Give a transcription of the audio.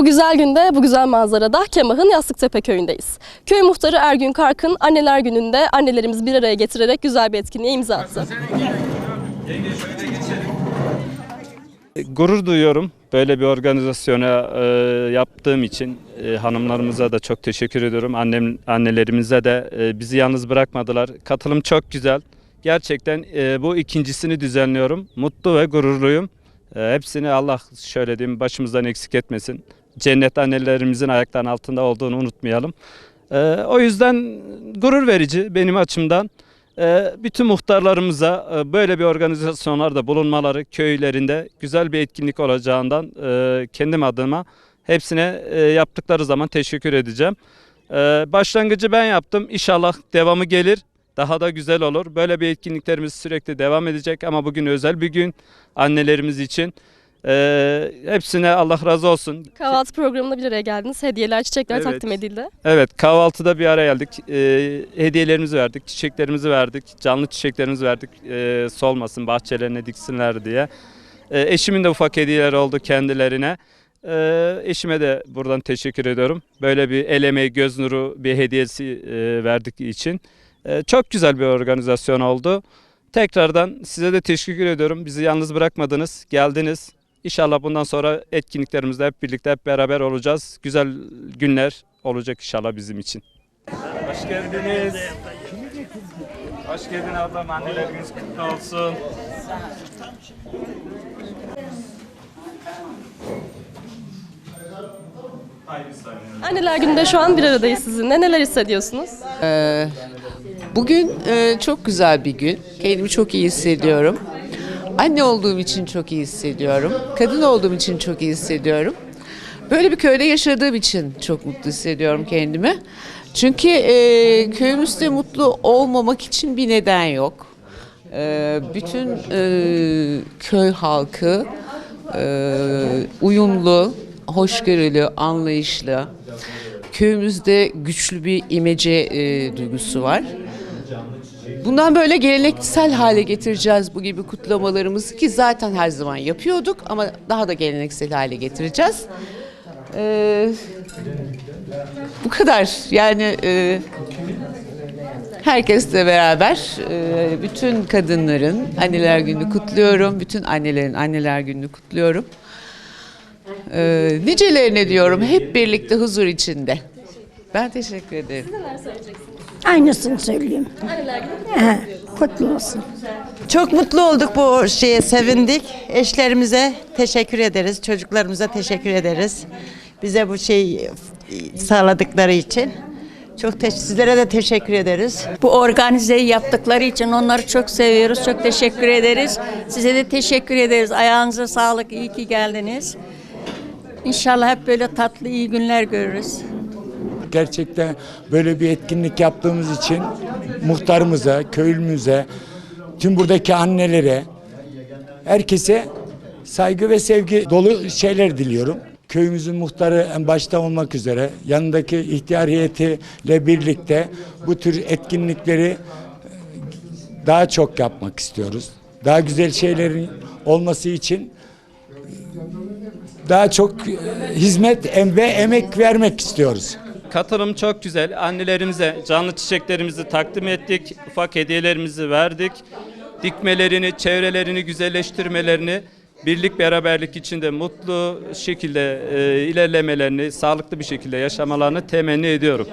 Bu güzel günde, bu güzel manzarada Kemah'ın Yastıktepe köyündeyiz. Köy muhtarı Ergün Karkın anneler gününde annelerimizi bir araya getirerek güzel bir etkinliğe imza attı. Gurur duyuyorum böyle bir organizasyona e, yaptığım için E, hanımlarımıza da çok teşekkür ediyorum. Annem annelerimize de e, bizi yalnız bırakmadılar. Katılım çok güzel. Gerçekten e, bu ikincisini düzenliyorum. Mutlu ve gururluyum. E, hepsini Allah şöyle diyeyim başımızdan eksik etmesin. Cennet annelerimizin ayaklarının altında olduğunu unutmayalım. E, o yüzden gurur verici benim açımdan. Ee, bütün muhtarlarımıza e, böyle bir organizasyonlarda bulunmaları köylerinde güzel bir etkinlik olacağından e, kendim adıma hepsine e, yaptıkları zaman teşekkür edeceğim. Ee, Başlangıcı ben yaptım. İnşallah devamı gelir. Daha da güzel olur. Böyle bir etkinliklerimiz sürekli devam edecek ama bugün özel bir gün annelerimiz için. Ee, hepsine Allah razı olsun. Kahvaltı programında bir araya geldiniz. Hediyeler, çiçekler Evet. takdim edildi. Evet kahvaltıda bir araya geldik. Ee, hediyelerimizi verdik, çiçeklerimizi verdik, canlı çiçeklerimizi verdik. Ee, solmasın bahçelerine diksinler diye. Ee, eşimin de ufak hediyeleri oldu kendilerine. Ee, eşime de buradan teşekkür ediyorum. Böyle bir el emeği, göz nuru bir hediyesi e, verdik için. Ee, çok güzel bir organizasyon oldu. Tekrardan size de teşekkür ediyorum. Bizi yalnız bırakmadınız, geldiniz. İnşallah bundan sonra etkinliklerimizde hep birlikte hep beraber olacağız. Güzel günler olacak inşallah bizim için. Hoş geldiniz. Hoş geldin ablam. Anneler gününüz kutlu olsun. Anneler gününde şu an bir aradayız sizinle. Neler hissediyorsunuz? Bugün e, çok güzel bir gün. Kendimi çok iyi hissediyorum. Anne olduğum için çok iyi hissediyorum. Kadın olduğum için çok iyi hissediyorum. Böyle bir köyde yaşadığım için çok mutlu hissediyorum kendimi. Çünkü e, köyümüzde mutlu olmamak için bir neden yok. E, bütün e, köy halkı e, uyumlu, hoşgörülü, anlayışlı. Köyümüzde güçlü bir imece e, duygusu var. Bundan böyle geleneksel hale getireceğiz bu gibi kutlamalarımızı ki zaten her zaman yapıyorduk ama daha da geleneksel hale getireceğiz. Ee, bu kadar yani e, herkesle beraber e, bütün kadınların anneler gününü kutluyorum. Bütün annelerin anneler gününü kutluyorum. Ee, nicelerine diyorum hep birlikte huzur içinde. Ben teşekkür ederim. Aynısını söyleyeyim. He, kutlu olsun. Çok mutlu olduk bu şeye sevindik. Eşlerimize teşekkür ederiz. Çocuklarımıza teşekkür ederiz. Bize bu şeyi sağladıkları için. Çok te- sizlere de teşekkür ederiz. Bu organizeyi yaptıkları için onları çok seviyoruz. Çok teşekkür ederiz. Size de teşekkür ederiz. Ayağınıza sağlık. İyi ki geldiniz. İnşallah hep böyle tatlı iyi günler görürüz. Gerçekten böyle bir etkinlik yaptığımız için muhtarımıza, köylümüze, tüm buradaki annelere, herkese saygı ve sevgi dolu şeyler diliyorum. Köyümüzün muhtarı en başta olmak üzere yanındaki ihtiyar heyetiyle birlikte bu tür etkinlikleri daha çok yapmak istiyoruz. Daha güzel şeylerin olması için daha çok hizmet ve emek vermek istiyoruz. Katılım çok güzel. Annelerimize canlı çiçeklerimizi takdim ettik. Ufak hediyelerimizi verdik. Dikmelerini, çevrelerini güzelleştirmelerini, birlik beraberlik içinde mutlu şekilde e, ilerlemelerini, sağlıklı bir şekilde yaşamalarını temenni ediyorum.